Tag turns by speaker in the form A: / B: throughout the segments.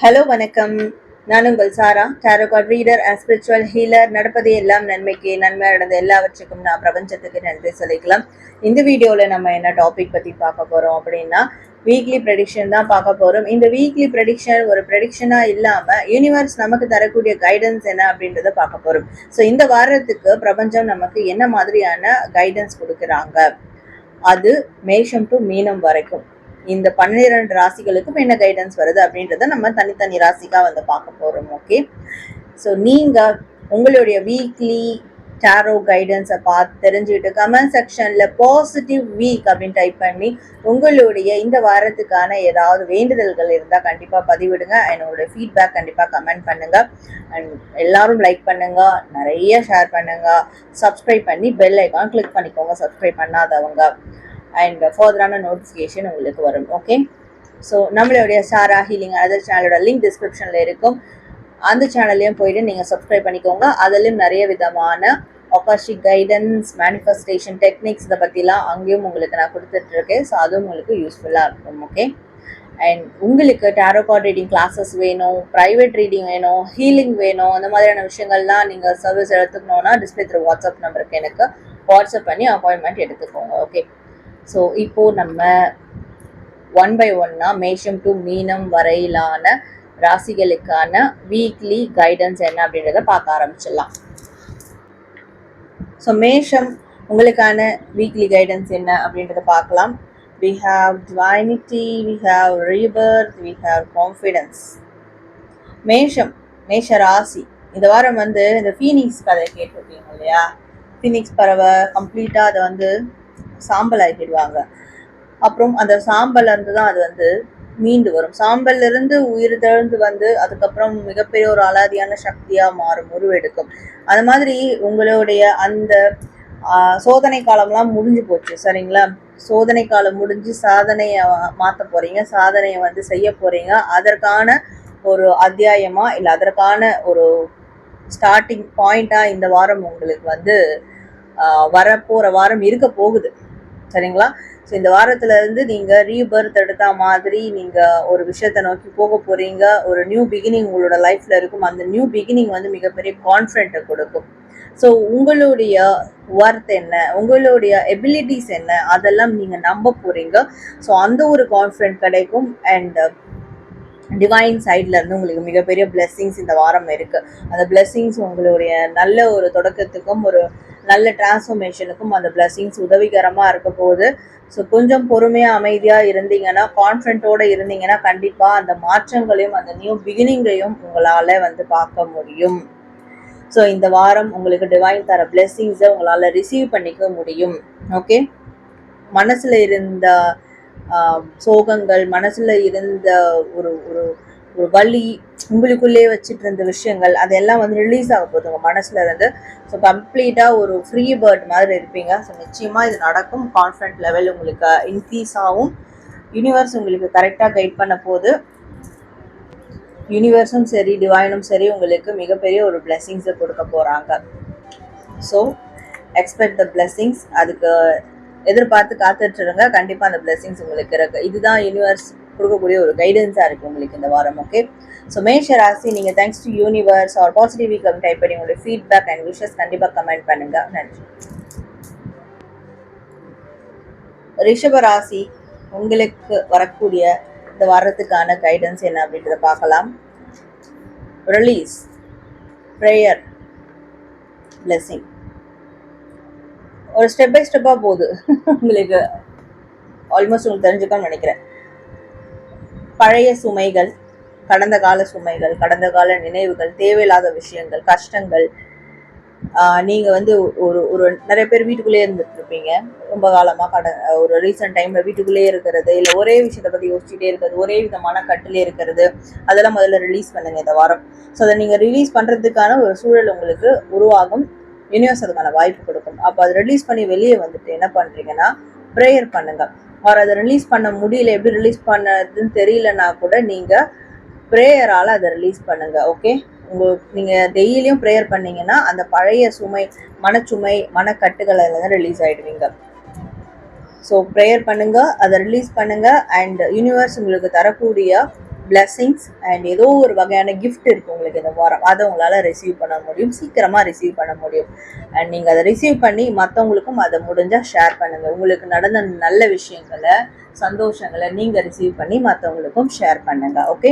A: Hello வணக்கம். நான் உங்கள் Sara. Tarot card reader and spiritual healer நடப்பது எல்லாம் நன்மைக்கு நன்மை நடந்த எல்லாவற்றுக்கும் நான் பிரபஞ்சத்துக்கு நன்றி சொல்லிக்கலாம். இந்த வீடியோவில் நம்ம என்ன டாபிக் பற்றி பார்க்க போகிறோம் அப்படின்னா வீக்லி ப்ரெடிக்ஷன் தான் பார்க்க போகிறோம் இந்த வீக்லி ப்ரெடிக்ஷன் ஒரு ப்ரெடிக்ஷனாக இல்லாமல் யூனிவர்ஸ் நமக்கு தரக்கூடிய கைடன்ஸ் என்ன அப்படின்றத பார்க்க போகிறோம் ஸோ இந்த வாரத்துக்கு பிரபஞ்சம் நமக்கு என்ன மாதிரியான கைடன்ஸ் கொடுக்குறாங்க? அது மேஷம் டு மீனம் வரைக்கும். இந்த பன்னிரெண்டு ராசிகளுக்கும் என்ன கைடன்ஸ் வருது அப்படின்றத நம்ம தனித்தனி ராசிக்காக வந்து பார்க்க போகிறோம் ஓகே ஸோ நீங்கள் உங்களுடைய வீக்லி டாரோ கைடன்ஸை பார்த்து தெரிஞ்சுக்கிட்டு கமெண்ட் செக்ஷனில் பாசிட்டிவ் வீக் அப்படின்னு டைப் பண்ணி உங்களுடைய இந்த வாரத்துக்கான ஏதாவது வேண்டுதல்கள் இருந்தால் கண்டிப்பாக பதிவிடுங்க. என்னோட ஃபீட்பேக் கண்டிப்பாக கமெண்ட் பண்ணுங்கள் அண்ட் எல்லாரும் லைக் பண்ணுங்கள் நிறைய ஷேர் பண்ணுங்கள் சப்ஸ்கிரைப் பண்ணி பெல் ஐக்கான் கிளிக் பண்ணிக்கோங்க. சப்ஸ்கிரைப் பண்ணாதவங்க. அண்ட் ஃபர்தரான நோட்டிஃபிகேஷன் உங்களுக்கு வரும். ஓகே ஸோ நம்மளுடைய சாரா ஹீலிங் அதர் சேனலோட லிங்க் டிஸ்கிரிப்ஷனில் இருக்கும். அந்த சேனல்லையும் போயிட்டு நீங்கள் சப்ஸ்கிரைப் பண்ணிக்கோங்க. அதுலேயும் நிறைய விதமான ஒகாஷிக் கைடன்ஸ் மேனிஃபெஸ்டேஷன் டெக்னிக்ஸ் இதை பற்றிலாம் அங்கேயும் உங்களுக்கு நான் கொடுத்துட்ருக்கேன். ஸோ அதுவும் உங்களுக்கு யூஸ்ஃபுல்லாக இருக்கும். ஓகே அண்ட் உங்களுக்கு டேரோ கார்ட் ரீடிங் கிளாஸஸ் வேணும் ப்ரைவேட் ரீடிங் வேணும் ஹீலிங் வேணும் அந்த மாதிரியான விஷயங்கள்லாம் நீங்கள் சர்வீஸ் எடுத்துக்கணுன்னா டிஸ்பிளே த்ரூ வாட்ஸ்அப் நம்பருக்கு எனக்கு வாட்ஸ்அப் பண்ணி அப்பாயின்மெண்ட் எடுத்துக்கோங்க. ஓகே ஸோ இப்போ நம்ம ஒன் பை ஒன்னா மேஷம் டு மீனம் வரையிலான ராசிகளுக்கான வீக்லி கைடன்ஸ் என்ன அப்படின்றத பார்க்க ஆரம்பிச்சிடலாம். ஸோ மேஷம் உங்களுக்கான வீக்லி கைடன்ஸ் என்ன அப்படின்றத பார்க்கலாம். We have divinity we have rebirth we have confidence மேஷம் மேஷ ராசி இந்த வாரம் வந்து இந்த ஃபீனிக்ஸ் கதை கேட்டிருக்கீங்க இல்லையா? ஃபீனிக்ஸ் பறவை கம்ப்ளீட்டாக அதை வந்து சாம்பல் ஆக்கிடுவாங்க அப்புறம் அந்த சாம்பல் இருந்து தான் அது வந்து மீண்டு வரும். சாம்பல்ல இருந்து உயிர் தெழுந்து வந்து அதுக்கப்புறம் மிகப்பெரிய ஒரு அலாதியான சக்தியா மாறும் உருவெடுக்கும். அது மாதிரி உங்களுடைய அந்த சோதனை காலம்லாம் முடிஞ்சு போச்சு சரிங்களா? சோதனை காலம் முடிஞ்சு சாதனையை மாத்த போறீங்க சாதனையை வந்து செய்ய போறீங்க. அதற்கான ஒரு அத்தியாயமா இல்லை அதற்கான ஒரு ஸ்டார்டிங் பாயிண்டா இந்த வாரம் உங்களுக்கு வந்து வரப்போற வாரம் இருக்க போகுது. சரிங்களா? ஸோ இந்த வாரத்துல இருந்து நீங்க ரீபர்த் எடுத்த மாதிரி நீங்க ஒரு விஷயத்தை நோக்கி போக போறீங்க. ஒரு நியூ பிகினிங் உங்களோட லைஃப்ல இருக்கும். அந்த நியூ பிகினிங் வந்து மிகப்பெரிய கான்ஃபிடென்ட்டை கொடுக்கும். ஸோ உங்களுடைய ஒர்த் என்ன? உங்களுடைய எபிலிட்டிஸ் என்ன? அதெல்லாம் நீங்க நம்ப போறீங்க. ஸோ அந்த ஒரு கான்ஃபிடென்ட் கிடைக்கும். அண்ட் டிவைன் சைட்ல இருந்து உங்களுக்கு மிகப்பெரிய பிளெஸ்ஸிங்ஸ் இந்த வாரம் இருக்கு. அந்த பிளெஸ்ஸிங்ஸ் உங்களுடைய நல்ல ஒரு தொடக்கத்துக்கும் ஒரு நல்ல டிரான்ஸ்ஃபர்மேஷனுக்கும் அந்த பிளெஸ்ஸிங்ஸ் உதவிகரமாக இருக்க போகுது. ஸோ கொஞ்சம் பொறுமையாக அமைதியாக இருந்தீங்கன்னா கான்ஃபிடென்ட்டோடு இருந்தீங்கன்னா கண்டிப்பாக அந்த மாற்றங்களையும் அந்த நியூ பிகினிங்கையும் உங்களால் வந்து பார்க்க முடியும். ஸோ இந்த வாரம் உங்களுக்கு டிவைன் தர பிளெஸ்ஸிங்ஸை உங்களால் ரிசீவ் பண்ணிக்க முடியும். ஓகே மனசில் இருந்த சோகங்கள் மனசில் இருந்த ஒரு ஒரு ஒரு வலி உங்களுக்குள்ளே வச்சுட்டு இருந்த விஷயங்கள் அதெல்லாம் வந்து ரிலீஸ் ஆக போகுது உங்கள் மனசுல இருந்து. ஸோ கம்ப்ளீட்டாக ஒரு ஃப்ரீ பேர்ட் மாதிரி இருப்பீங்க. ஸோ நிச்சயமாக இது நடக்கும். கான்ஃபிடன்ட் லெவல் உங்களுக்கு இன்க்ரீஸ் ஆகும். யூனிவர்ஸ் உங்களுக்கு கரெக்டாக கைட் பண்ண போது யூனிவர்ஸும் சரி டிவைனும் சரி உங்களுக்கு மிகப்பெரிய ஒரு பிளெஸ்ஸிங்ஸை கொடுக்க போகிறாங்க ஸோ எக்ஸ்பெக்ட் த பிளெஸ்ஸிங்ஸ் அதுக்கு எதிர்பார்த்து காத்துட்ருங்க கண்டிப்பாக அந்த பிளெஸ்ஸிங்ஸ் உங்களுக்கு இருக்குது இதுதான் யூனிவர்ஸ் கொடுக்கக்கூடிய ஒரு கைடன்ஸா இருக்கு உங்களுக்கு இந்த வாரம் ஓகே ஸோ மேஷ ராசி நீங்க thanks to universe or positive week type பண்ணி உங்களுடைய ஃபீட்பேக் அண்ட் விஷஸ் கண்டிப்பாக கமெண்ட் பண்ணுங்க. நன்றி. ரிஷப ராசி உங்களுக்கு வரக்கூடிய இந்த வாரத்துக்கான கைடன்ஸ் என்ன அப்படின்றத பார்க்கலாம். Release prayer blessing. ஒரு ஸ்டெப் பை ஸ்டெப்பாக போகுது. உங்களுக்கு ஆல்மோஸ்ட் உங்களுக்கு தெரிஞ்சுக்கணும்னு நினைக்கிறேன். பழைய சுமைகள் கடந்த கால சுமைகள் கடந்த கால நினைவுகள் தேவையில்லாத விஷயங்கள் கஷ்டங்கள் நீங்கள் வந்து ஒரு ஒரு நிறைய பேர் வீட்டுக்குள்ளேயே இருந்துட்டுருப்பீங்க ரொம்ப காலமாக கட ஒரு ரீசெண்ட் டைமில் வீட்டுக்குள்ளேயே இருக்கிறது இல்லை ஒரே விஷயத்தை பற்றி யோசிச்சுட்டே இருக்கிறது ஒரே விதமான கட்டிலே இருக்கிறது அதெல்லாம் முதல்ல ரிலீஸ் பண்ணுங்கள் இந்த வாரம். ஸோ அதை நீங்கள் ரிலீஸ் பண்ணுறதுக்கான ஒரு சூழல் உங்களுக்கு உருவாகும் யூனிவர்ஸ் அதுக்கான வாய்ப்பு கொடுக்கும். அப்போ அதை ரிலீஸ் பண்ணி வெளியே வந்துட்டு என்ன பண்ணுறீங்கன்னா ப்ரேயர் பண்ணுங்கள் ஆர் அதை ரிலீஸ் பண்ண முடியல எப்படி ரிலீஸ் பண்ணதுன்னு தெரியலனா கூட நீங்கள் ப்ரேயரால் அதை ரிலீஸ் பண்ணுங்க ஓகே உங்கள் நீங்கள் டெய்லியும் ப்ரேயர் பண்ணீங்கன்னா அந்த பழைய சுமை மனச்சுமை மனக்கட்டுகள் எல்லாம் ரிலீஸ் ஆகிடுவீங்க ஸோ ப்ரேயர் பண்ணுங்கள் அதை ரிலீஸ் பண்ணுங்கள் அண்ட் யூனிவர்ஸ் உங்களுக்கு தரக்கூடிய blessings அண்ட் ஏதோ ஒரு வகையான கிஃப்ட் இருக்குது உங்களுக்கு இந்த வாரம். அதை உங்களால் ரிசீவ் பண்ண முடியும். சீக்கிரமாக ரிசீவ் பண்ண முடியும். அண்ட் நீங்கள் அதை ரிசீவ் பண்ணி மற்றவங்களுக்கும் அதை முடிஞ்சால் ஷேர் பண்ணுங்கள் உங்களுக்கு நடந்த நல்ல விஷயங்களை சந்தோஷங்களை நீங்கள் ரிசீவ் பண்ணி மற்றவங்களுக்கும் ஷேர் பண்ணுங்கள் ஓகே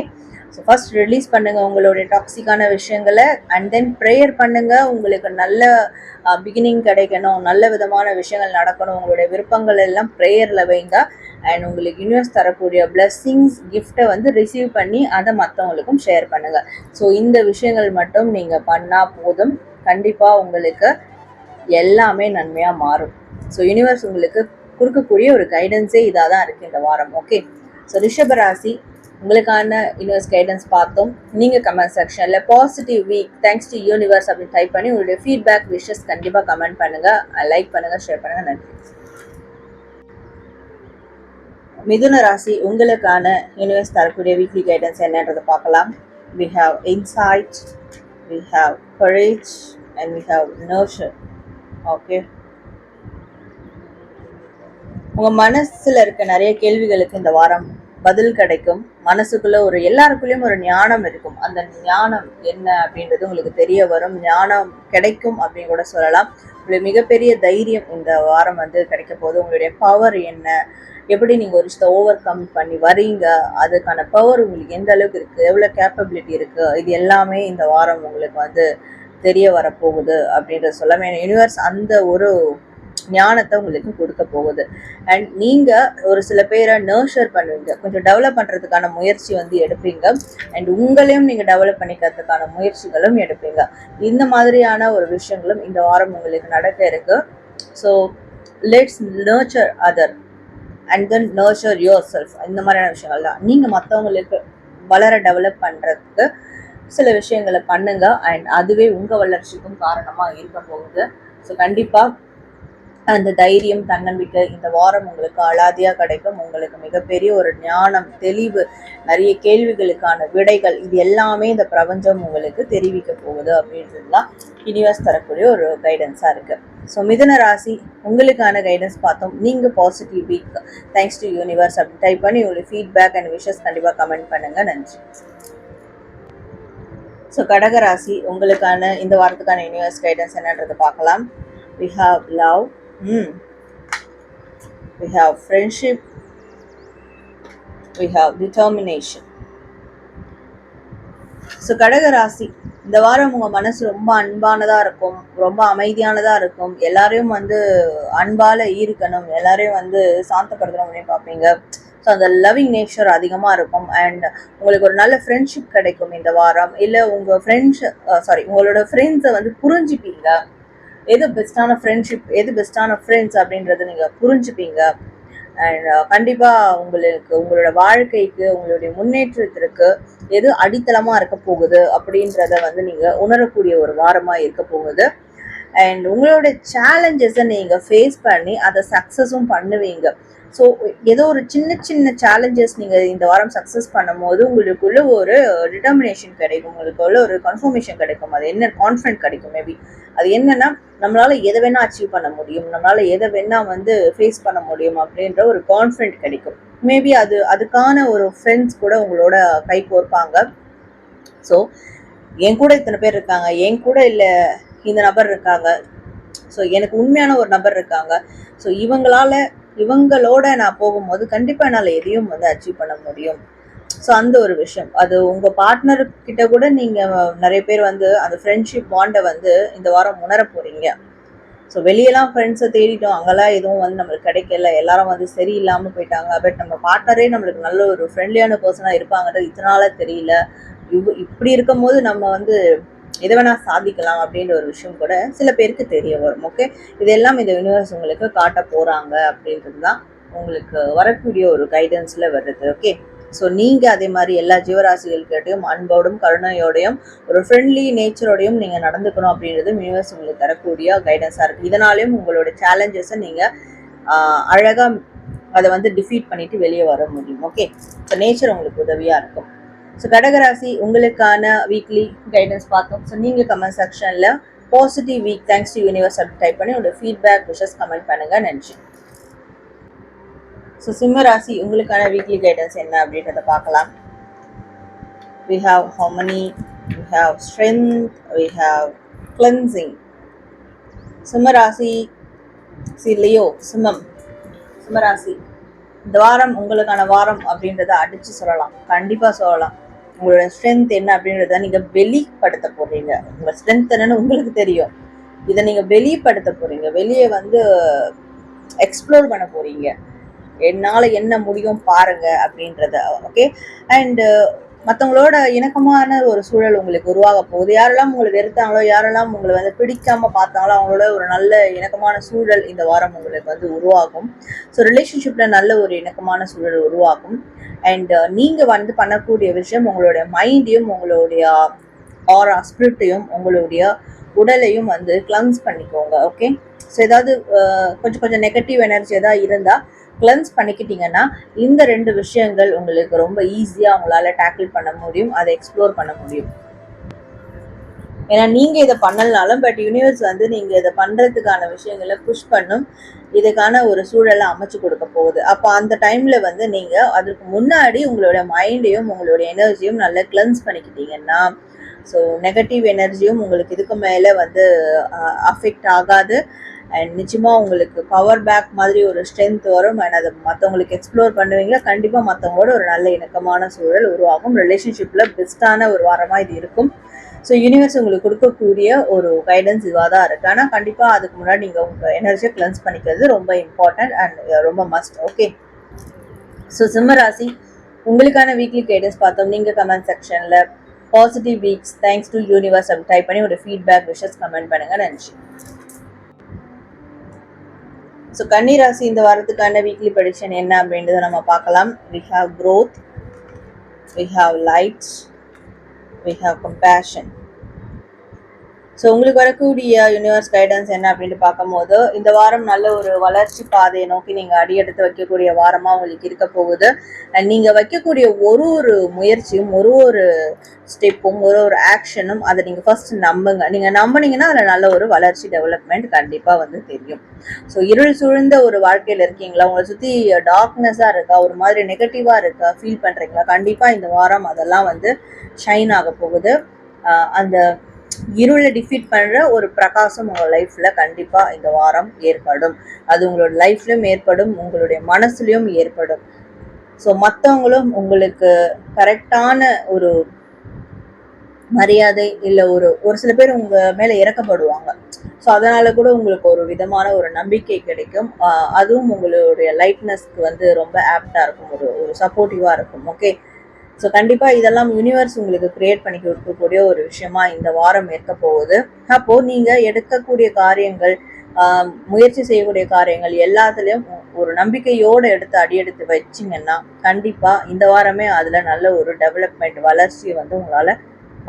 A: ஸோ ஃபர்ஸ்ட் ரிலீஸ் பண்ணுங்கள் உங்களுடைய டாக்ஸிக்கான விஷயங்களை அண்ட் தென் ப்ரேயர் பண்ணுங்கள் உங்களுக்கு நல்ல பிகினிங் கிடைக்கணும். நல்ல விதமான விஷயங்கள் நடக்கணும். உங்களுடைய விருப்பங்கள் எல்லாம் ப்ரேயரில் வைங்க. அண்ட் உங்களுக்கு யூனிவர்ஸ் தரக்கூடிய பிளஸ்ஸிங்ஸ் கிஃப்ட்டை வந்து ரிசீவ் பண்ணி அதை மற்றவங்களுக்கும் ஷேர் பண்ணுங்கள் ஸோ இந்த விஷயங்கள் மட்டும் நீங்கள் பண்ணால் போதும். கண்டிப்பாக உங்களுக்கு எல்லாமே நன்மையாக மாறும். ஸோ யூனிவர்ஸ் உங்களுக்கு கொடுக்கக்கூடிய ஒரு கைடன்ஸே இதாக தான் இருக்குது இந்த வாரம். ஓகே ஸோ ரிஷபராசி உங்களுக்கான யூனிவர்ஸ் கைடன்ஸ் பார்த்தோம். நீங்கள் கமெண்ட் செக்ஷனில் positive week thanks to universe அப்படின்னு டைப் பண்ணி உங்களுடைய ஃபீட்பேக் விஷஸ் கண்டிப்பாக கமெண்ட் பண்ணுங்கள் லைக் பண்ணுங்கள் ஷேர் பண்ணுங்கள் நன்றி. மிதுன ராசி உங்களுக்கான யூனிவர்ஸ் தரக்கூடிய வீக்லி கைடன்ஸ் என்னன்றதை பார்க்கலாம். We have insight we have courage and we have nurture okay உங்கள் மனசில் இருக்க நிறைய கேள்விகளுக்கு இந்த வாரம் பதில் கிடைக்கும். மனசுக்குள்ள ஒரு எல்லாருக்குள்ளேயும் ஒரு ஞானம் இருக்கும். அந்த ஞானம் என்ன அப்படின்றது உங்களுக்கு தெரிய வரும். ஞானம் கிடைக்கும் அப்படின்னு கூட சொல்லலாம். உங்களுக்கு மிகப்பெரிய தைரியம் இந்த வாரம் வந்து கிடைக்க போது உங்களுடைய பவர் என்ன? எப்படி நீங்கள் ஒரு விஷயத்தை ஓவர் கம் பண்ணி வரீங்க அதுக்கான பவர் உங்களுக்கு எந்த அளவுக்கு இருக்குது எவ்வளோ கேப்பபிலிட்டி இருக்குது இது எல்லாமே இந்த வாரம் உங்களுக்கு வந்து தெரிய வரப்போகுது அப்படின்றத சொல்லாம யூனிவர்ஸ் அந்த ஒரு ஞானத்தை உங்களுக்கு கொடுக்க போகுது. அண்ட் நீங்கள் ஒரு சில பேரை நர்ஷர் பண்ணுவீங்க. கொஞ்சம் டெவலப் பண்ணுறதுக்கான முயற்சி வந்து எடுப்பீங்க. அண்ட் உங்களையும் நீங்கள் டெவலப் பண்ணிக்கிறதுக்கான முயற்சிகளும் எடுப்பீங்க. இந்த மாதிரியான ஒரு விஷயங்களும் இந்த வாரம் உங்களுக்கு நடக்க இருக்கு. So let's nurture other and then nurture yourself இந்த மாதிரியான விஷயங்கள் தான். நீங்கள் மற்றவங்களுக்கு வளர டெவலப் பண்ணுறதுக்கு சில விஷயங்களை பண்ணுங்க. அண்ட் அதுவே உங்கள் வளர்ச்சிக்கும் காரணமாக இருக்க போகுது. ஸோ கண்டிப்பாக அந்த தைரியம் தன்னம்பிக்கை இந்த வாரம் உங்களுக்கு அலாதியாக கிடைக்கும். உங்களுக்கு மிகப்பெரிய ஒரு ஞானம் தெளிவு நிறைய கேள்விகளுக்கான விடைகள் இது எல்லாமே இந்த பிரபஞ்சம் உங்களுக்கு தெரிவிக்க போகுது அப்படின்றது தான் யூனிவர்ஸ் தரக்கூடிய ஒரு கைடன்ஸாக இருக்குது ஸோ மிதன ராசி உங்களுக்கான கைடன்ஸ் பார்த்தோம். நீங்கள் positive week thanks to universe அப்படின்னு டைப் பண்ணி உங்களுடைய ஃபீட்பேக் அண்ட் விஷஸ் கண்டிப்பாக கமெண்ட் பண்ணுங்கள் நன்றி. ஸோ கடகராசி உங்களுக்கான இந்த வாரத்துக்கான யூனிவர்ஸ் கைடன்ஸ் என்னன்றதை பார்க்கலாம். We have love Mm. We have friendship We have determination. So கடகராசி இந்த வாரம் உங்கள் மனசு ரொம்ப அன்பானதாக இருக்கும் ரொம்ப அமைதியானதாக இருக்கும். எல்லாரையும் வந்து அன்பால் ஈர்க்கணும் எல்லாரையும் வந்து சாந்தப்படுத்தணும் அப்படின்னு பார்ப்பீங்க. ஸோ அந்த லவ்விங் நேச்சர் அதிகமாக இருக்கும். அண்ட் உங்களுக்கு ஒரு நல்ல ஃப்ரெண்ட்ஷிப் கிடைக்கும் இந்த வாரம். இல்லை உங்கள் ஃப்ரெண்ட்ஸ் சாரி உங்களோட ஃப்ரெண்ட்ஸை வந்து புரிஞ்சுப்பீங்க. எது பெஸ்ட்டான ஃப்ரெண்ட்ஷிப் எது பெஸ்ட்டான ஃப்ரெண்ட்ஸ் அப்படின்றத நீங்கள் புரிஞ்சுப்பீங்க. அண்ட் uh, கண்டிப்பாக உங்களுக்கு உங்களோட வாழ்க்கைக்கு உங்களுடைய முன்னேற்றத்திற்கு எது அடித்தளமாக இருக்க போகுது அப்படின்றத வந்து நீங்கள் உணரக்கூடிய ஒரு வாரமாக இருக்க போகுது. அண்ட் உங்களோட சேலஞ்சஸை நீங்கள் ஃபேஸ் பண்ணி அதை சக்ஸஸும் பண்ணுவீங்க. ஸோ ஏதோ ஒரு சின்ன சின்ன சேலஞ்சஸ் நீங்கள் இந்த வாரம் சக்ஸஸ் பண்ணும்போது உங்களுக்குள்ள ஒரு டிட்டர்மினேஷன் கிடைக்கும். உங்களுக்குள்ள ஒரு கன்ஃபர்மேஷன் கிடைக்கும். அது என்ன கான்ஃபிடென்ட் கிடைக்கும் மேபி அது என்னன்னா நம்மளால எதை வேணா அச்சீவ் பண்ண முடியும். நம்மளால எதை வேணா வந்து ஃபேஸ் பண்ண முடியும் அப்படின்ற ஒரு கான்ஃபிடென்ட் கிடைக்கும். மேபி அது அதுக்கான ஒரு ஃப்ரெண்ட்ஸ் கூட உங்களோட கை கோர்ப்பாங்க. ஸோ என் கூட இத்தனை பேர் இருக்காங்க. என் கூட இல்லை இந்த நபர் இருக்காங்க. ஸோ எனக்கு உண்மையான ஒரு நபர் இருக்காங்க. ஸோ இவங்களால இவங்களோட நான் போகும்போது கண்டிப்பாக என்னால் எதையும் வந்து அச்சீவ் பண்ண முடியும். ஸோ அந்த ஒரு விஷயம். அது உங்கள் பார்ட்னர் கிட்ட கூட நீங்கள் நிறைய பேர் வந்து அந்த ஃப்ரெண்ட்ஷிப் பாண்டை வந்து இந்த வாரம் உணர போகிறீங்க ஸோ வெளியெல்லாம் ஃப்ரெண்ட்ஸை தேடிட்டோம். அங்கெல்லாம் எதுவும் வந்து நம்மளுக்கு கிடைக்கல. எல்லாரும் வந்து சரியில்லாமல் போயிட்டாங்க. பட் நம்ம பார்ட்னரே நம்மளுக்கு நல்ல ஒரு ஃப்ரெண்ட்லியான பர்சனாக இருப்பாங்கன்றது இதனால தெரியல. இவ் இப்படி இருக்கும்போது நம்ம வந்து இதை வேணா சாதிக்கலாம் அப்படின்ற ஒரு விஷயம் கூட சில பேருக்கு தெரிய வரும் ஓகே இதெல்லாம் இந்த யூனிவர்ஸ் உங்களுக்கு காட்ட போகிறாங்க அப்படின்றது தான் உங்களுக்கு வரக்கூடிய ஒரு கைடன்ஸில் வருது ஓகே ஸோ நீங்கள் அதே மாதிரி எல்லா ஜீவராசிகள்கிட்டையும் அன்போடும் கருணையோடையும் ஒரு ஃப்ரெண்ட்லி நேச்சரோடையும் நீங்கள் நடந்துக்கணும் அப்படின்றது யூனிவர்ஸ் உங்களுக்கு தரக்கூடிய கைடன்ஸாக இருக்குது இதனாலேயும் உங்களோட சேலஞ்சஸை நீங்கள் அழகாக அதை வந்து டிஃபீட் பண்ணிவிட்டு வெளியே வர முடியும் ஓகே ஸோ நேச்சர் உங்களுக்கு உதவியாக இருக்கும். ஸோ கடகராசி உங்களுக்கான வீக்லி கைடன்ஸ் பார்த்தோம். ஸோ நீங்கள் கமெண்ட் செக்ஷனில் positive week thanks to universe அப்படி டைப் பண்ணி உங்களோட ஃபீட்பேக் விஷஸ் கமெண்ட் பண்ணுங்க. நன்றி. ஸோ சிம்ம ராசி உங்களுக்கான வீக்லி கைடன்ஸ் என்ன அப்படின்றத பார்க்கலாம். We have harmony we have strength we have cleansing. சிம்மராசி சி லியோ சிம்மம். சிம்மராசி இந்த வாரம் உங்களுக்கான வாரம் அப்படின்றத அடித்து சொல்லலாம். கண்டிப்பாக சொல்லலாம். உங்களோட ஸ்ட்ரென்த் என்ன அப்படின்றத நீங்க வெளிப்படுத்த போறீங்க. உங்க ஸ்ட்ரென்த் என்னன்னு உங்களுக்கு தெரியும். இதை நீங்க வெளிப்படுத்த போறீங்க. வெளியே வந்து எக்ஸ்ப்ளோர் பண்ண போறீங்க. என்னால் என்ன முடியும் பாருங்க அப்படின்றத ஓகே அண்டு மற்றவங்களோட இணக்கமான ஒரு சூழல் உங்களுக்கு உருவாக போகுது. யாரெல்லாம் உங்களை வெறுத்தாங்களோ யாரெல்லாம் உங்களை வந்து பிடிக்காம பார்த்தாங்களோ அவங்களோட ஒரு நல்ல இணக்கமான சூழல் இந்த வாரம் உங்களுக்கு வந்து உருவாகும். ஸோ ரிலேஷன்ஷிப்பில் நல்ல ஒரு இணக்கமான சூழல் உருவாகும். அண்ட் uh, நீங்கள் வந்து பண்ணக்கூடிய விஷயம் உங்களுடைய மைண்டையும் உங்களுடைய ஆரா ஸ்பிரிட்டையும் உங்களுடைய உடலையும் வந்து கிளன்ஸ் பண்ணிக்கோங்க ஓகே ஸோ ஏதாவது uh, கொஞ்சம் கொஞ்சம் நெகட்டிவ் எனர்ஜி ஏதாவது இருந்தால் கிளென்ஸ் பண்ணிக்கிட்டீங்கன்னா இந்த ரெண்டு விஷயங்கள் உங்களுக்கு ரொம்ப ஈஸியாக உங்களால் டேக்கிள் பண்ண முடியும் அதை எக்ஸ்ப்ளோர் பண்ண முடியும். ஏன்னா நீங்கள் இதை பண்ணலனாலும் பட் யூனிவர்ஸ் வந்து நீங்கள் இதை பண்ணுறதுக்கான விஷயங்களை புஷ் பண்ணும். இதுக்கான ஒரு சூழலை அமைச்சு கொடுக்க போகுது. அப்போ அந்த டைமில் வந்து நீங்கள் அதுக்கு முன்னாடி உங்களோட மைண்டையும் உங்களுடைய எனர்ஜியும் நல்லா கிளென்ஸ் பண்ணிக்கிட்டீங்கன்னா ஸோ நெகட்டிவ் எனர்ஜியும் உங்களுக்கு இதுக்கு மேலே வந்து அஃபெக்ட் ஆகாது. அண்ட் நிச்சயமாக உங்களுக்கு பவர் பேக் மாதிரி ஒரு ஸ்ட்ரென்த் வரும். அண்ட் அதை மற்றவங்களுக்கு எக்ஸ்ப்ளோர் பண்ணுவீங்களா? கண்டிப்பாக மற்றவங்களோட ஒரு நல்ல இணக்கமான சூழல் உருவாகும். ரிலேஷன்ஷிப்பில் பெஸ்ட்டான ஒரு வாரமாக இது இருக்கும். ஸோ யூனிவர்ஸ் உங்களுக்கு கொடுக்கக்கூடிய ஒரு கைடன்ஸ் இதுவாக தான் இருக்குது ஆனால் கண்டிப்பாக அதுக்கு முன்னாடி நீங்கள் உங்கள் எனர்ஜியை கிளென்ஸ் பண்ணிக்கிறது ரொம்ப இம்பார்ட்டன்ட் அண்ட் uh, ரொம்ப மஸ்ட் ஓகே ஸோ சிம்மராசி உங்களுக்கான வீக்லி கைடன்ஸ் பார்த்தோம். நீங்கள் கமெண்ட் செக்ஷனில் positive weeks thanks to universe அப்படி டைப் பண்ணி ஒரு ஃபீட்பேக் விஷஸ் கமெண்ட் பண்ணுங்க. நன்றி. ஸோ கன்னிராசி இந்த வாரத்துக்கான வீக்லி ப்ரெடிக்ஷன் என்ன அப்படின்றத நம்ம பார்க்கலாம். We have growth we have lights we have compassion so உங்களுக்கு வரக்கூடிய யூனிவர்ஸ் கைடன்ஸ் என்ன அப்படின்ட்டு பார்க்கும்போது இந்த வாரம் நல்ல ஒரு வளர்ச்சி பாதையை நோக்கி நீங்கள் அடியெடுத்து வைக்கக்கூடிய வாரமாக உங்களுக்கு இருக்க போகுது. அண்ட் நீங்கள் வைக்கக்கூடிய ஒரு ஒரு முயற்சியும் ஒரு ஒரு ஸ்டெப்பும் ஒரு ஒரு ஆக்ஷனும் அதை நீங்கள் ஃபர்ஸ்ட் நம்புங்க. நீங்கள் நம்புனீங்கன்னா அதில் நல்ல ஒரு வளர்ச்சி டெவலப்மெண்ட் கண்டிப்பாக வந்து தெரியும். ஸோ இருள் சூழ்ந்த ஒரு வாழ்க்கையில் இருக்கீங்களா? உங்களை சுற்றி டார்க்னஸாக இருக்கா? ஒரு மாதிரி நெகட்டிவாக இருக்கா? ஃபீல் பண்ணுறீங்களா கண்டிப்பாக இந்த வாரம் அதெல்லாம் வந்து ஷைன் ஆக போகுது. அந்த இருளை டிஃபீட் பண்ணுற ஒரு பிரகாசம் உங்கள் லைஃப்பில் கண்டிப்பாக இந்த வாரம் ஏற்படும். அது உங்களோட லைஃப்லையும் ஏற்படும் உங்களுடைய மனசுலையும் ஏற்படும். ஸோ மற்றவங்களும் உங்களுக்கு கரெக்டான ஒரு மரியாதை இல்லை ஒரு ஒரு சில பேர் உங்கள் மேலே இறக்கப்படுவாங்க. ஸோ அதனால கூட உங்களுக்கு ஒரு விதமான ஒரு நம்பிக்கை கிடைக்கும். அதுவும் உங்களுடைய லைட்னஸ்க்கு வந்து ரொம்ப ஆப்டாக இருக்கும். ஒரு ஒரு சப்போர்ட்டிவாக இருக்கும். ஓகே ஸோ கண்டிப்பாக இதெல்லாம் யூனிவர்ஸ் உங்களுக்கு கிரியேட் பண்ணி கொடுக்கக்கூடிய ஒரு விஷயமா இந்த வாரம் இருக்க போகுது. அப்போது நீங்கள் எடுக்கக்கூடிய காரியங்கள் முயற்சி செய்யக்கூடிய காரியங்கள் எல்லாத்துலேயும் ஒரு நம்பிக்கையோடு எடுத்து அடியெடுத்து வச்சிங்கன்னா கண்டிப்பாக இந்த வாரமே அதில் நல்ல ஒரு டெவலப்மெண்ட் வளர்ச்சியை வந்து உங்களால்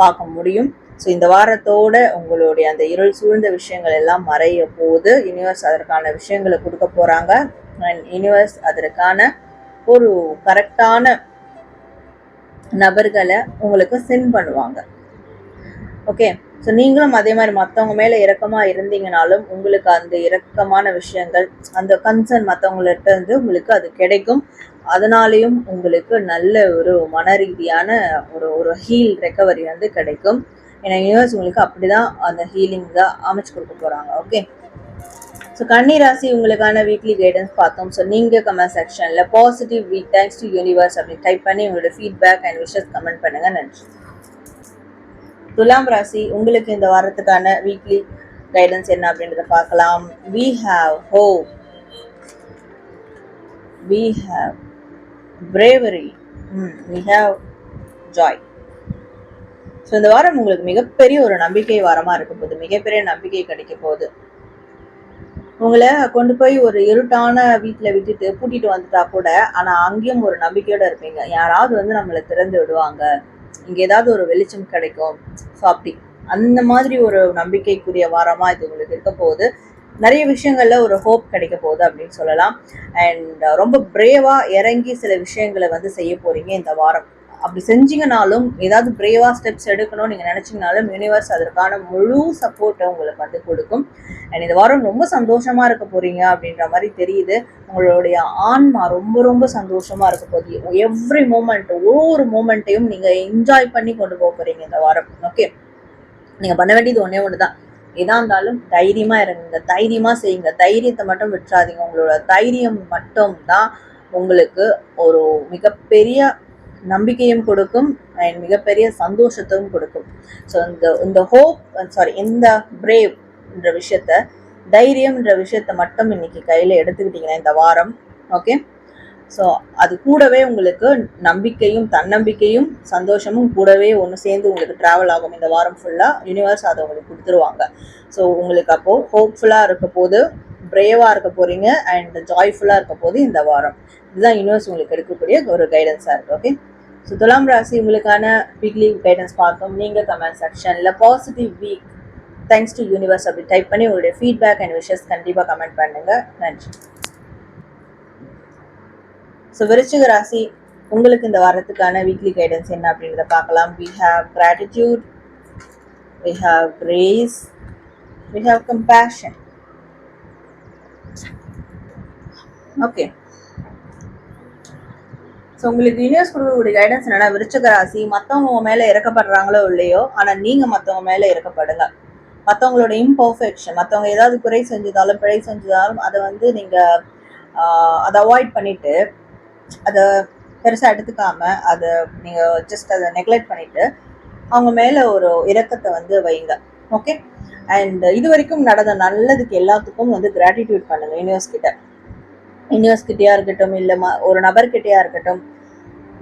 A: பார்க்க முடியும். ஸோ இந்த வாரத்தோட உங்களுடைய அந்த இருள் சூழ்ந்த விஷயங்கள் எல்லாம் மறைய போகுது. யூனிவர்ஸ் அதற்கான விஷயங்களை கொடுக்க போகிறாங்க அண்ட் யூனிவர்ஸ் அதற்கான ஒரு கரெக்டான நபர்களை உங்களுக்கு சென்ட் பண்ணுவாங்க. ஓகே ஸோ நீங்களும் அதே மாதிரி மற்றவங்க மேலே இறக்கமாக இருந்தீங்கனாலும் உங்களுக்கு அந்த இறக்கமான விஷயங்கள் அந்த கன்சர்ன் மற்றவங்கள்ட்ட இருந்து உங்களுக்கு அது கிடைக்கும். அதனாலேயும் உங்களுக்கு நல்ல ஒரு மன ரீதியான ஒரு ஒரு ஹீல் ரெக்கவரி வந்து கிடைக்கும். ஏன்னா யூனிவர்ஸ் உங்களுக்கு அப்படிதான் அந்த ஹீலிங் தான் அமைச்சு கொடுக்க போகிறாங்க ஓகே ஸோ கன்னி ராசி உங்களுக்கான வீக்லி கைடன்ஸ் பார்த்தோம். ஸோ நீங்கள் கமெண்ட் செக்ஷனில் positive week thanks to universe அப்படி டைப் பண்ணி உங்களோட ஃபீட்பேக் அண்ட் விஷஸ் கமெண்ட் பண்ணுங்க. நன்றி. துலாம் ராசி உங்களுக்கு இந்த வாரத்துக்கான வீக்லி கைடன்ஸ் என்ன அப்படின்றத பார்க்கலாம். We have hope we have bravery we have joy so இந்த வாரம் உங்களுக்கு மிகப்பெரிய ஒரு நம்பிக்கை வாரமாக இருக்க போகுது மிகப்பெரிய நம்பிக்கை கிடைக்க போகுது. உங்களை கொண்டு போய் ஒரு இருட்டான வீட்டில் விட்டுட்டு பூட்டிட்டு வந்துட்டா கூட ஆனால் அங்கேயும் ஒரு நம்பிக்கையோடு இருப்பீங்க. யாராவது வந்து நம்மளை திறந்து விடுவாங்க. இங்கே ஏதாவது ஒரு வெளிச்சம் கிடைக்கும். ஸோ அப்படி. அந்த மாதிரி ஒரு நம்பிக்கைக்குரிய வாரமாக இது உங்களுக்கு இருக்க போகுது. நிறைய விஷயங்களில் ஒரு ஹோப் கிடைக்க போகுது அப்படின்னு சொல்லலாம். அண்ட் ரொம்ப பிரேவாக இறங்கி சில விஷயங்களை வந்து செய்ய போறீங்க இந்த வாரம். அப்படி செஞ்சீங்கனாலும் ஏதாவது பிரேவா ஸ்டெப்ஸ் எடுக்கணும்னு நீங்கள் நினச்சிங்கனாலும் யூனிவர்ஸ் அதற்கான முழு சப்போர்ட்டை உங்களுக்கு வந்து கொடுக்கும். அண்ட் இந்த வாரம் ரொம்ப சந்தோஷமாக இருக்க போகிறீங்க அப்படின்ற மாதிரி தெரியுது. உங்களுடைய ஆன்மா ரொம்ப ரொம்ப சந்தோஷமாக இருக்க போகுது. எவ்ரி மூமெண்ட் ஒவ்வொரு மூமெண்ட்டையும் நீங்கள் என்ஜாய் பண்ணி கொண்டு போக போகிறீங்க இந்த வாரம். ஓகே நீங்கள் பண்ண வேண்டியது ஒன்றே ஒன்று தான் எதா இருந்தாலும் தைரியமா இருங்க. தைரியமா செய்யுங்க. தைரியத்தை மட்டும் விட்டுறாதீங்க. உங்களோட தைரியம் மட்டும் தான் உங்களுக்கு ஒரு மிகப்பெரிய நம்பிக்கையும் கொடுக்கும் அண்ட் மிகப்பெரிய சந்தோஷத்தையும் கொடுக்கும். ஸோ இந்த இந்த ஹோப் சாரி இந்த பிரேவ் என்ற விஷயத்த தைரியம்ன்ற விஷயத்த மட்டும் இன்னைக்கு கையில் எடுத்துக்கிட்டீங்கன்னா இந்த வாரம் ஓகே ஸோ அது கூடவே உங்களுக்கு நம்பிக்கையும் தன்னம்பிக்கையும் சந்தோஷமும் கூடவே ஒன்று சேர்ந்து உங்களுக்கு ட்ராவல் ஆகும். இந்த வாரம் ஃபுல்லாக யூனிவர்ஸ் அதை உங்களுக்கு கொடுத்துருவாங்க. ஸோ உங்களுக்கு அப்போது ஹோப்ஃபுல்லாக இருக்க போது பிரேவாக இருக்க போகிறீங்க அண்ட் ஜாய்ஃபுல்லாக இருக்க போது இந்த வாரம். இதுதான் யூனிவர்ஸ் உங்களுக்கு எடுக்கக்கூடிய ஒரு கைடன்ஸாக இருக்குது ஓகே ஸோ துலாம் ராசி உங்களுக்கான வீக்லி கைடன்ஸ் பார்த்தோம் நீங்கள் கமெண்ட் செக்ஷனில் positive week thanks to universe அப்படி டைப் பண்ணி உங்களுடைய ஃபீட்பேக் அண்ட் விஷஸ் கண்டிப்பாக கமெண்ட் பண்ணுங்கள் நன்றி. ஸோ விருச்சிக ராசி உங்களுக்கு இந்த வாரத்துக்கான வீக்லி கைடன்ஸ் என்ன அப்படின்றத பார்க்கலாம். We have gratitude we have grace we have compassion okay so உங்களுக்கு யூனிவர்ஸ் கொடுக்கக்கூடிய கைடன்ஸ் என்னன்னா விருச்சக ராசி மற்றவங்க உங்க மேலே இறக்கப்படுறாங்களோ இல்லையோ ஆனால் நீங்கள் மற்றவங்க மேலே இறக்கப்படுங்க. மற்றவங்களோட இம்பர்ஃபெக்ஷன் மற்றவங்க ஏதாவது குறை செஞ்சதாலும் பிழை செஞ்சதாலும் அதை வந்து நீங்கள் அதை அவாய்ட் பண்ணிட்டு அதை பெருசாக எடுத்துக்காம அதை நீங்கள் ஜஸ்ட் அதை நெக்லெக்ட் பண்ணிட்டு அவங்க மேலே ஒரு இரக்கத்தை வந்து வைங்க. ஓகே அண்ட் இது வரைக்கும் நடந்த நல்லதுக்கு எல்லாத்துக்கும் வந்து கிராட்டிடியூட் பண்ணுங்க யூனிவர்ஸ் கிட்ட. யூனிவர்ஸ் இருக்கட்டும் இல்லை ம ஒரு நபர்கிட்டேயா இருக்கட்டும்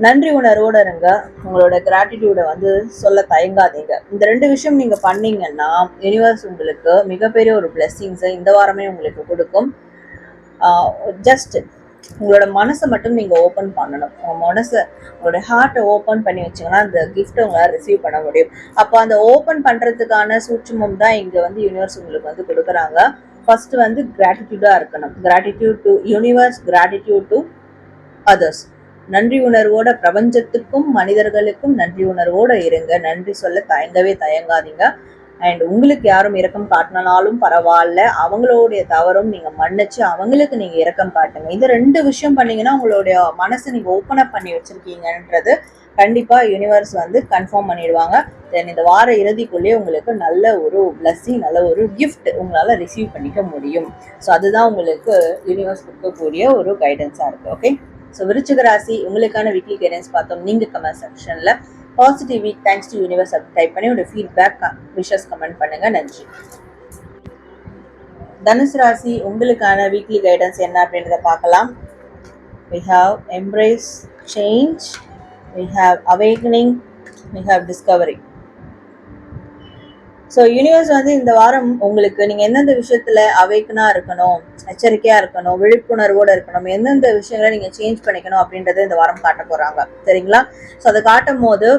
A: நன்றி உணர்வோடு இருங்க. உங்களோட கிராட்டிடியூடை வந்து சொல்ல தயங்காதீங்க. இந்த ரெண்டு விஷயம் நீங்கள் பண்ணீங்கன்னா யூனிவர்ஸ் உங்களுக்கு மிகப்பெரிய ஒரு பிளெஸ்ஸிங்ஸை இந்த வாரமே உங்களுக்கு கொடுக்கும். ஜஸ்ட் உங்களோட மனசை மட்டும் நீங்கள் ஓப்பன் பண்ணணும். உங்கள் மனசை உங்களோட ஹார்ட்டை ஓப்பன் பண்ணி வச்சிங்கன்னா அந்த கிஃப்ட்டை உங்களால் ரிசீவ் பண்ண முடியும். அப்போ அந்த ஓப்பன் பண்ணுறதுக்கான சூட்சமம் தான் இங்கே வந்து யூனிவர்ஸ் உங்களுக்கு வந்து கொடுக்குறாங்க. ஃபர்ஸ்ட் வந்து கிராட்டிடியூடாக இருக்கணும். Gratitude to universe gratitude to others நன்றி உணர்வோட பிரபஞ்சத்துக்கும் மனிதர்களுக்கும் நன்றி உணர்வோட இருங்க. நன்றி சொல்ல தயங்கவே தயங்காதீங்க. அண்ட் உங்களுக்கு யாரும் இரக்கம் காட்டினாலும் பரவாயில்ல. அவங்களுடைய தவறும் நீங்கள் மன்னிச்சு அவங்களுக்கு நீங்கள் இரக்கம் காட்டுங்க. இந்த ரெண்டு விஷயம் பண்ணீங்கன்னா உங்களுடைய மனசை நீங்கள் ஓப்பன் அப் பண்ணி வச்சுருக்கீங்கன்றது கண்டிப்பாக யூனிவர்ஸ் வந்து கன்ஃபார்ம் பண்ணிடுவாங்க. தென் இந்த வார இறுதிக்குள்ளேயே உங்களுக்கு நல்ல ஒரு பிளஸ்ஸிங் நல்ல ஒரு கிஃப்ட் உங்களால் ரிசீவ் பண்ணிக்க முடியும். ஸோ அதுதான் உங்களுக்கு யூனிவர்ஸ் கொடுக்கக்கூடிய ஒரு கைடன்ஸாக இருக்குது ஓகே ஸோ விருச்சிக ராசி உங்களுக்கான வீக்லி கைடன்ஸ் பார்த்தோம். நீங்கள் கமெண்ட் செக்ஷனில் positive week thanks to universe அப்படி டைப் பண்ணி உங்களோட ஃபீட்பேக் விஷஸ் கமெண்ட் பண்ணுங்க. நன்றி. தனுசு ராசி உங்களுக்கான வீக்லி கைடன்ஸ் என்ன அப்படின்றத பார்க்கலாம். We have embrace change we have awakening we have discovery so universe வந்து இந்த வாரம் உங்களுக்கு நீங்கள் எந்தெந்த விஷயத்தில் அவைக்குனா இருக்கணும் எச்சரிக்கையாக இருக்கணும் விழிப்புணர்வோடு இருக்கணும் எந்தெந்த விஷயங்களை நீங்கள் சேஞ்ச் பண்ணிக்கணும் அப்படின்றத இந்த வாரம் காட்ட போகிறாங்க சரிங்களா? ஸோ அதை காட்டும் போது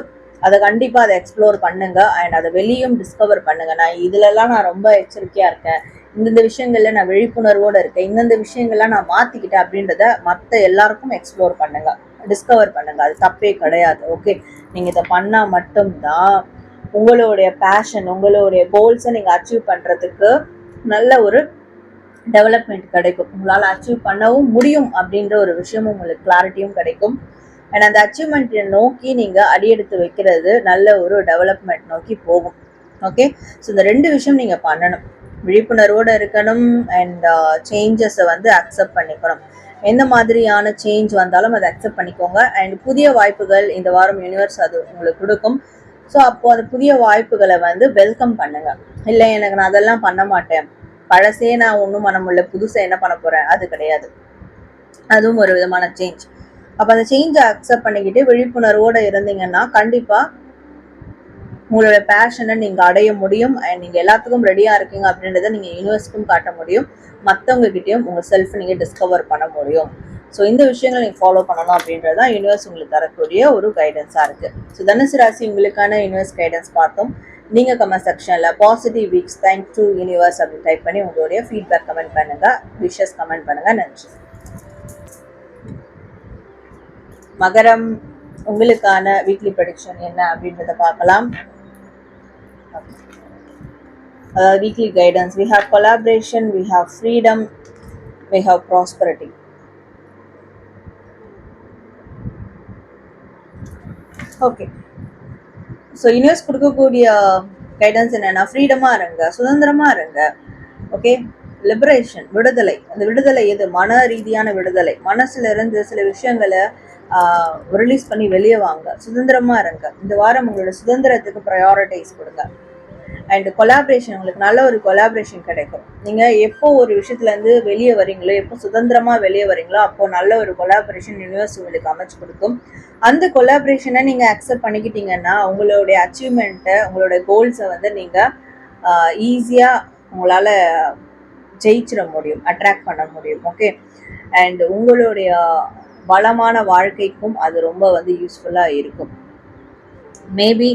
A: அதை கண்டிப்பாக அதை எக்ஸ்ப்ளோர் பண்ணுங்க. அண்ட் அதை வெளியும் டிஸ்கவர் பண்ணுங்க. நான் இதுலலாம் நான் ரொம்ப எச்சரிக்கையாக இருக்கேன். இந்தந்த விஷயங்கள்ல நான் விழிப்புணர்வோடு இருக்கேன். இந்தந்த விஷயங்கள்லாம் நான் மாற்றிக்கிட்டேன் அப்படின்றத மற்ற எல்லாருக்கும் எக்ஸ்ப்ளோர் பண்ணுங்க. டிஸ்கவர் பண்ணுங்க. அது தப்பே கிடையாது. ஓகே நீங்கள் இதை பண்ணால் மட்டும்தான் உங்களுடைய பேஷன் உங்களுடைய கோல்ஸை நீங்கள் அச்சீவ் பண்ணுறதுக்கு நல்ல ஒரு டெவலப்மெண்ட் கிடைக்கும். உங்களால் அச்சீவ் பண்ணவும் முடியும் அப்படின்ற ஒரு விஷயமும் உங்களுக்கு கிளாரிட்டியும் கிடைக்கும். அண்ட் அந்த அச்சீவ்மெண்ட்டை நோக்கி நீங்கள் அடியெடுத்து வைக்கிறது நல்ல ஒரு டெவலப்மெண்ட் நோக்கி போகும். ஓகே ஸோ இந்த ரெண்டு விஷயம் நீங்கள் பண்ணணும். விழிப்புணர்வோடு இருக்கணும் uh, அண்ட் சேஞ்சஸை வந்து அக்செப்ட் பண்ணிக்கணும். எந்த மாதிரியான சேஞ்ச் வந்தாலும் அதை அக்செப்ட் பண்ணிக்கோங்க. அண்ட் புதிய வாய்ப்புகள் இந்த வாரம் யூனிவர்ஸ் அது உங்களுக்கு கொடுக்கும். ஸோ அப்போ அந்த புதிய வாய்ப்புகளை வந்து வெல்கம் பண்ணுங்க. இல்லை எனக்கு நான் அதெல்லாம் பண்ண மாட்டேன். பழசே நான் ஒன்றும் பண்ண முடியல. புதுசாக என்ன பண்ண போறேன்? அது கிடையாது. அதுவும் ஒரு விதமான சேஞ்ச் அப்போ அந்த சேஞ்சை அக்செப்ட் பண்ணிக்கிட்டு விழிப்புணர்வோடு இருந்தீங்கன்னா கண்டிப்பாக உங்களோட பேஷனை நீங்கள் அடைய முடியும். அண்ட் நீங்கள் எல்லாத்துக்கும் ரெடியாக இருக்கீங்க அப்படின்றத நீங்கள் யூனிவர்ஸ்க்கும் காட்ட முடியும். மற்றவங்ககிட்டையும் உங்கள் செல்ஃப் நீங்கள் டிஸ்கவர் பண்ண முடியும். ஸோ இந்த விஷயங்கள் நீங்கள் ஃபாலோ பண்ணணும் அப்படின்றது தான் யூனிவர்ஸ் உங்களுக்கு தரக்கூடிய ஒரு கைடன்ஸாக இருக்குது ஸோ தனுசு ராசி உங்களுக்கான யூனிவர்ஸ் கைடன்ஸ் பார்த்தோம். நீங்கள் கமெண்ட் செக்ஷனில் positive weeks thank to universe அப்படி டைப் பண்ணி உங்களுடைய ஃபீட்பேக் கமெண்ட் பண்ணுங்கள் விஷஸ் கமெண்ட் பண்ணுங்கள் நன்றி. மகரம் உங்களுக்கான வீக்லி ப்ரடிக்ஷன் என்ன அப்படின்றத பார்க்கலாம். அதாவது weekly guidance we have collaboration we have freedom we have prosperity okay so universe கொடுக்கக்கூடிய கைடன்ஸ் என்னென்னா ஃப்ரீடமாக இருங்க சுதந்திரமாக இருங்க. ஓகே லிபரேஷன் விடுதலை. அந்த விடுதலை எது? மன ரீதியான விடுதலை. மனசுல இருந்து சில விஷயங்களை ரிலீஸ் பண்ணி வெளியே வாங்க. சுதந்திரமாக இருங்க. இந்த வாரம் உங்களோட சுதந்திரத்துக்கு ப்ரையாரிட்டைஸ் கொடுங்க. அண்ட் கொலாபரேஷன் உங்களுக்கு நல்ல ஒரு கொலாபரேஷன் கிடைக்கும். நீங்கள் எப்போ ஒரு விஷயத்துலேருந்து வெளியே வரீங்களோ எப்போ சுதந்திரமாக வெளியே வரீங்களோ அப்போ நல்ல ஒரு கொலாபரேஷன் யூனிவர்ஸ் உங்களுக்கு அமைச்சு கொடுக்கும். அந்த கொலாபரேஷனை நீங்கள் அக்செப்ட் பண்ணிக்கிட்டீங்கன்னா உங்களுடைய அச்சீவ்மெண்ட்டை உங்களுடைய கோல்ஸை வந்து நீங்கள் ஈஸியாக உங்களால் ஜெயிச்சிட முடியும் அட்ராக்ட் பண்ண முடியும் ஓகே அண்ட் உங்களுடைய வளமான வாழ்க்கைக்கும் அது ரொம்ப வந்து யூஸ்ஃபுல்லாக இருக்கும். மேபி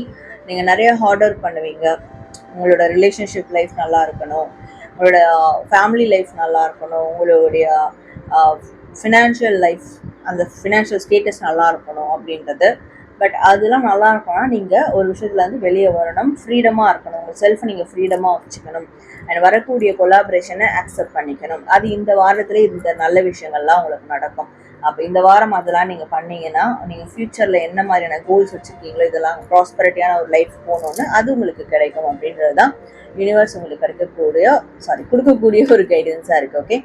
A: நீங்கள் நிறைய ஹார்ட் ஒர்க் பண்ணுவீங்க. உங்களோட ரிலேஷன்ஷிப் லைஃப் நல்லா இருக்கணும் உங்களோட ஃபேமிலி லைஃப் நல்லா இருக்கணும் உங்களுடைய ஃபினான்ஷியல் லைஃப் அந்த ஃபினான்ஷியல் ஸ்டேட்டஸ் நல்லா இருக்கணும் அப்படின்றது. பட் அதெல்லாம் நல்லா இருக்கணும்னா நீங்கள் ஒரு விஷயத்துலேருந்து வெளியே வரணும். ஃப்ரீடமாக இருக்கணும். உங்கள் செல்ஃபை நீங்கள் ஃப்ரீடமாக வச்சுக்கணும். அண்ட் வரக்கூடிய கொலாபரேஷனை அக்செப்ட் பண்ணிக்கணும். அது இந்த வாரத்தில் இந்த நல்ல விஷயங்கள்லாம் உங்களுக்கு நடக்கும். அப்போ இந்த வாரம் அதெல்லாம் நீங்கள் பண்ணீங்கன்னா நீங்கள் ஃப்யூச்சரில் என்ன மாதிரியான கோல்ஸ் வச்சுருக்கீங்களோ இதெல்லாம் ப்ராஸ்பரிட்டியான ஒரு லைஃப் போகணுன்னு அது உங்களுக்கு கிடைக்கும் அப்படின்றது தான் யூனிவர்ஸ் உங்களுக்கு கிடைக்கக்கூடிய சாரி கொடுக்கக்கூடிய ஒரு கைடன்ஸாக இருக்குது ஓகே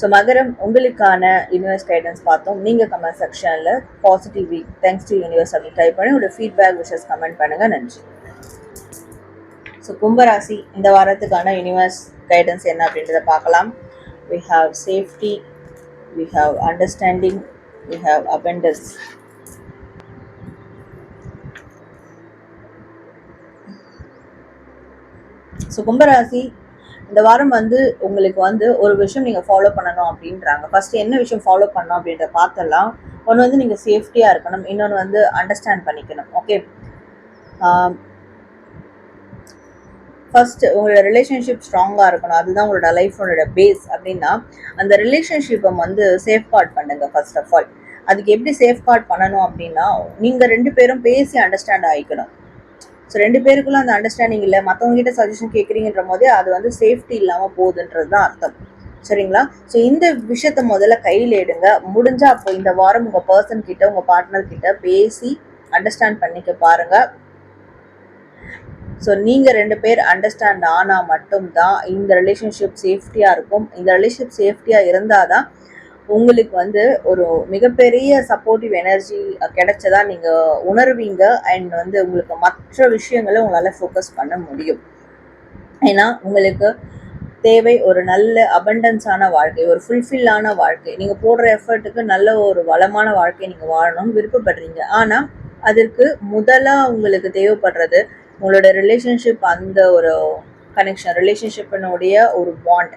A: ஸோ மகரம் உங்களுக்கான யூனிவர்ஸ் கைடன்ஸ் பார்த்தோம். நீங்கள் கமெண்ட் செக்ஷனில் positive week thanks to universe அப்படி டைப் பண்ணி உங்களோட ஃபீட்பேக் விஷஸ் கமெண்ட் பண்ணுங்கள் நன்றி. ஸோ கும்பராசி இந்த வாரத்துக்கான யூனிவர்ஸ் கைடன்ஸ் என்ன அப்படின்றத பார்க்கலாம். We have safety we have understanding we have abundance. So கும்பராசி இந்த வாரம் வந்து உங்களுக்கு வந்து ஒரு விஷயம் நீங்கள் ஃபாலோ பண்ணணும் அப்படின்றாங்க. ஃபர்ஸ்ட் என்ன விஷயம் ஃபாலோ பண்ணணும் அப்படின்றத பார்த்தலாம் ஒன்று வந்து நீங்கள் சேஃப்டியாக இருக்கணும். இன்னொன்று வந்து அண்டர்ஸ்டாண்ட் பண்ணிக்கணும். ஓகே ஃபர்ஸ்ட் உங்களோட ரிலேஷன்ஷிப் ஸ்ட்ராங்காக இருக்கணும். அதுதான் உங்களோட லைஃபோட பேஸ் அப்படின்னா அந்த ரிலேஷன்ஷிப்பை வந்து சேஃப்கார்ட் பண்ணுங்க ஃபர்ஸ்ட் ஆஃப் ஆல் அதுக்கு எப்படி சேஃப்கார்ட் பண்ணணும் அப்படின்னா நீங்கள் ரெண்டு பேரும் பேசி அண்டர்ஸ்டாண்ட் ஆகிக்கணும் ஸோ ரெண்டு பேருக்குள்ள அந்த அண்டர்ஸ்டாண்டிங் இல்லை. மற்றவங்ககிட்ட சஜஷன் கேட்குறீங்கன்ற போதே அது வந்து சேஃப்டி இல்லாமல் போகுதுன்றது தான் அர்த்தம். சரிங்களா? ஸோ இந்த விஷயத்த முதல்ல கையில் எடுங்க. முடிஞ்சா அப்போ இந்த வாரம் உங்கள் பர்சன் கிட்ட உங்கள் பார்ட்னர் கிட்ட பேசி அண்டர்ஸ்டாண்ட் பண்ணிக்க பாருங்க. ஸோ நீங்கள் ரெண்டு பேர் அண்டர்ஸ்டாண்ட் ஆனால் மட்டும்தான் இந்த ரிலேஷன்ஷிப் சேஃப்டியாக இருக்கும். இந்த ரிலேஷன்ஷிப் சேஃப்டியாக இருந்தால் தான் உங்களுக்கு வந்து ஒரு மிகப்பெரிய சப்போர்ட்டிவ் எனர்ஜி கிடைச்சதா நீங்கள் உணர்வீங்க. அண்ட் வந்து உங்களுக்கு மற்ற விஷயங்களை உங்களால் ஃபோக்கஸ் பண்ண முடியும். ஏன்னா உங்களுக்கு தேவை ஒரு நல்ல அபண்டன்ஸான வாழ்க்கை ஒரு ஃபுல்ஃபில்லான வாழ்க்கை. நீங்கள் போடுற எஃபர்ட்டுக்கு நல்ல ஒரு வளமான வாழ்க்கையை நீங்கள் வாழணும்னு விருப்பப்படுறீங்க. ஆனால் அதற்கு முதலாக உங்களுக்கு தேவைப்படுறது உங்களோட ரிலேஷன்ஷிப் அந்த ஒரு கனெக்ஷன் ரிலேஷன்ஷிப்பினுடைய ஒரு பாண்ட்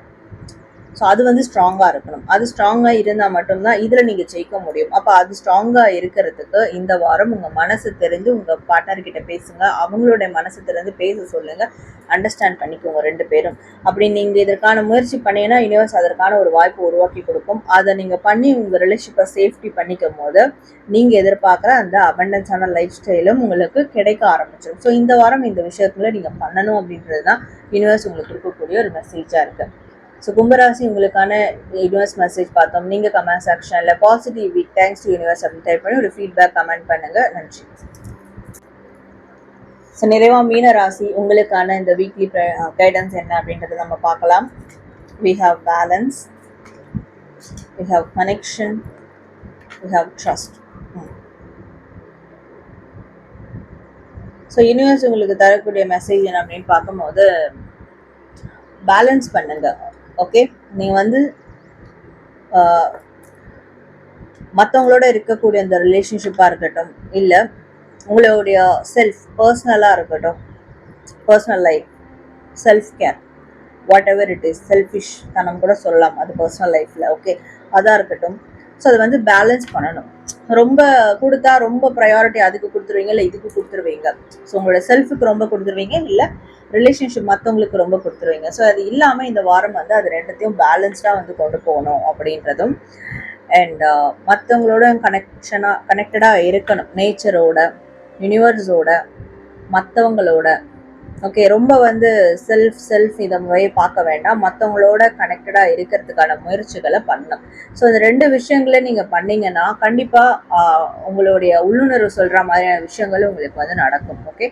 A: ஸோ அது வந்து ஸ்ட்ராங்காக இருக்கணும். அது ஸ்ட்ராங்காக இருந்தால் மட்டும்தான் இதில் நீங்கள் ஜெயிக்க முடியும். அப்போ அது ஸ்ட்ராங்காக இருக்கிறதுக்கு இந்த வாரம் உங்கள் மனசு தெரிஞ்சு உங்கள் பார்ட்னர்கிட்ட பேசுங்க. அவங்களுடைய மனசு தெரிஞ்சு பேச சொல்லுங்கள் அண்டர்ஸ்டாண்ட் பண்ணிக்கோங்க ரெண்டு பேரும். அப்படி நீங்கள் இதற்கான முயற்சி பண்ணீங்கன்னா யூனிவர்ஸ் அதற்கான ஒரு வாய்ப்பு உருவாக்கி கொடுக்கும். அதை நீங்கள் பண்ணி உங்கள் ரிலேஷிப்பை சேஃப்டி பண்ணிக்கும் போது நீங்கள் எதிர்பார்க்குற அந்த அபண்டன்ஸான லைஃப் ஸ்டைலும் உங்களுக்கு கிடைக்க ஆரம்பிச்சிடும் ஸோ இந்த வாரம் இந்த விஷயத்துல நீங்கள் பண்ணணும் அப்படின்றது தான் யூனிவர்ஸ் உங்களுக்கு கொடுக்கக்கூடிய ஒரு மெசேஜாக இருக்குது ஸோ கும்பராசி உங்களுக்கான யூனிவர்ஸ் மெசேஜ் பார்த்தோம். நீங்கள் கமெண்ட் செக்ஷனில் positive week thanks to universe அப்படின்னு டைப் பண்ணி ஒரு ஃபீட்பேக் கமெண்ட் பண்ணுங்கள் நன்றி. ஸோ நிறைவாக மீன ராசி உங்களுக்கான இந்த வீக்லி கைடன்ஸ் uh, என்ன அப்படின்றத நம்ம பார்க்கலாம். We have balance we have connection we have trust so universe உங்களுக்கு தரக்கூடிய மெசேஜ் என்ன அப்படின்னு பார்க்கும்போது பேலன்ஸ் பண்ணுங்க. ஓகே நீங்கள் வந்து மற்றவங்களோட இருக்கக்கூடிய அந்த ரிலேஷன்ஷிப்பாக இருக்கட்டும் இல்லை உங்களுடைய செல்ஃப் பர்சனலாக இருக்கட்டும் personal life self care whatever it is selfish தனம் கூட சொல்லலாம் அது பர்சனல் லைஃப்பில் ஓகே அதாக இருக்கட்டும். ஸோ அதை வந்து பேலன்ஸ் பண்ணணும். ரொம்ப கொடுத்தா ரொம்ப ப்ரையாரிட்டி அதுக்கு கொடுத்துருவீங்க இல்லை இதுக்கு கொடுத்துருவீங்க? ஸோ உங்களோட செல்ஃபுக்கு ரொம்ப கொடுத்துருவீங்க இல்லை ரிலேஷன்ஷிப் மற்றவங்களுக்கு ரொம்ப கொடுத்துருவீங்க. ஸோ அது இல்லாமல் இந்த வாரம் வந்து அது ரெண்டுத்தையும் பேலன்ஸ்டாக வந்து கொண்டு போகணும் அப்படின்றதும். அண்ட் மற்றவங்களோட கனெக்ஷனாக கனெக்டடாக இருக்கணும். நேச்சரோட யூனிவர்ஸோட மற்றவங்களோட ஓகே ரொம்ப வந்து செல்ஃப் செல்ஃப் இதை மாதிரி பார்க்க வேண்டாம். மற்றவங்களோட கனெக்டடாக இருக்கிறதுக்கான முயற்சிகளை பண்ணணும் ஸோ இந்த ரெண்டு விஷயங்களை நீங்கள் பண்ணீங்கன்னா கண்டிப்பாக உங்களுடைய உள்ளுணர்வு சொல்கிற மாதிரியான விஷயங்களும் உங்களுக்கு வந்து நடக்கும். ஓகே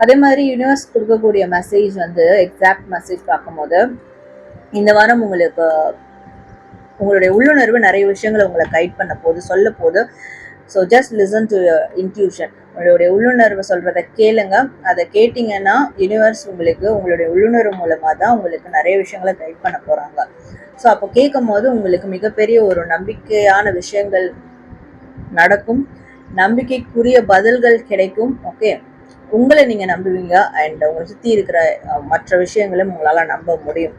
A: அதே மாதிரி யூனிவர்ஸ் கொடுக்கக்கூடிய மெசேஜ் வந்து எக்ஸாக்ட் மெசேஜ் பார்க்கும்போது இந்த வாரம் உங்களுக்கு உங்களுடைய உள்ளுணர்வு நிறைய விஷயங்களை உங்களை கைட் பண்ண போது சொல்ல போது so just listen to intuition உங்களுடைய உள்ளுணர்வு சொல்கிறத கேளுங்க. அதை கேட்டிங்கன்னா யூனிவர்ஸ் உங்களுக்கு உங்களுடைய உள்ளுணர்வு மூலமாக தான் உங்களுக்கு நிறைய விஷயங்களை கைட் பண்ண போகிறாங்க ஸோ அப்போ கேட்கும் போது உங்களுக்கு மிகப்பெரிய ஒரு நம்பிக்கையான விஷயங்கள் நடக்கும். நம்பிக்கைக்குரிய பதில்கள் கிடைக்கும். ஓகே உங்களை நீங்கள் நம்புவீங்க அண்ட் உங்களை சுற்றி இருக்கிற மற்ற விஷயங்களும் உங்களால் நம்ப முடியும்.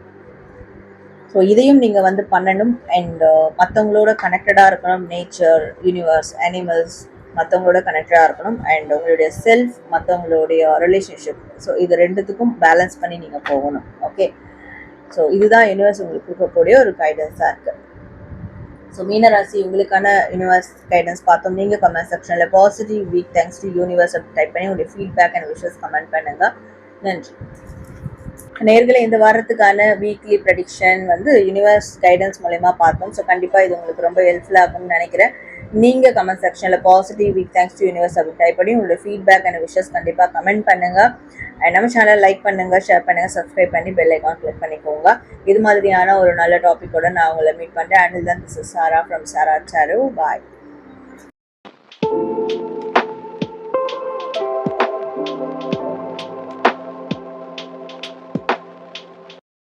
A: ஸோ இதையும் நீங்கள் வந்து பண்ணணும் அண்ட் மற்றவங்களோட கனெக்டடாக இருக்கணும் நேச்சர் யூனிவர்ஸ் அனிமல்ஸ் மற்றவங்களோட கனெக்டடாக இருக்கணும் அண்ட் உங்களுடைய செல்ஃப் மற்றவங்களுடைய ரிலேஷன்ஷிப் ஸோ இது ரெண்டுத்துக்கும் பேலன்ஸ் பண்ணி நீங்கள் போகணும். ஓகே ஸோ இதுதான் யூனிவர்ஸ் உங்களுக்கு கொடுக்கக்கூடிய ஒரு கைடன்ஸாக இருக்குது ஸோ மீனராசி உங்களுக்கான யூனிவர்ஸ் கைடன்ஸ் பார்த்தோம். நீங்கள் கமெண்ட் செக்ஷனில் positive week thanks to universe அப்படி டைப் பண்ணி உங்களுடைய ஃபீட்பேக் அண்ட் விஷஸ் கமெண்ட் பண்ணுங்கள் நன்றி. நேர்களை இந்த வாரத்துக்கான வீக்லி ப்ரெடிக்ஷன் வந்து யூனிவர்ஸ் கைடன்ஸ் மூலயமா பார்த்தோம். ஸோ கண்டிப்பாக இது உங்களுக்கு ரொம்ப ஹெல்ப்ஃபுல்லாக இருக்கும்னு நினைக்கிறேன். நீங்கள் கமெண்ட் செக்ஷனில் positive week thanks to universe அப்படின்னு டைப் உங்களோட ஃபீட்பேக் அண்ட் விஷஸ் கண்டிப்பாக கமெண்ட் பண்ணுங்கள் அண்ட் நம்ம சேனல் லைக் பண்ணுங்கள் ஷேர் பண்ணுங்கள் சப்ஸ்கிரைப் பண்ணி பெல் அக்கௌண்ட் கிளிக் பண்ணிக்கோங்க. இது மாதிரியான ஒரு நல்ல டாப்பிக்கோட நான் உங்களை மீட் பண்ணுறேன் அண்ட் தான் this is Sara from Sara sir bye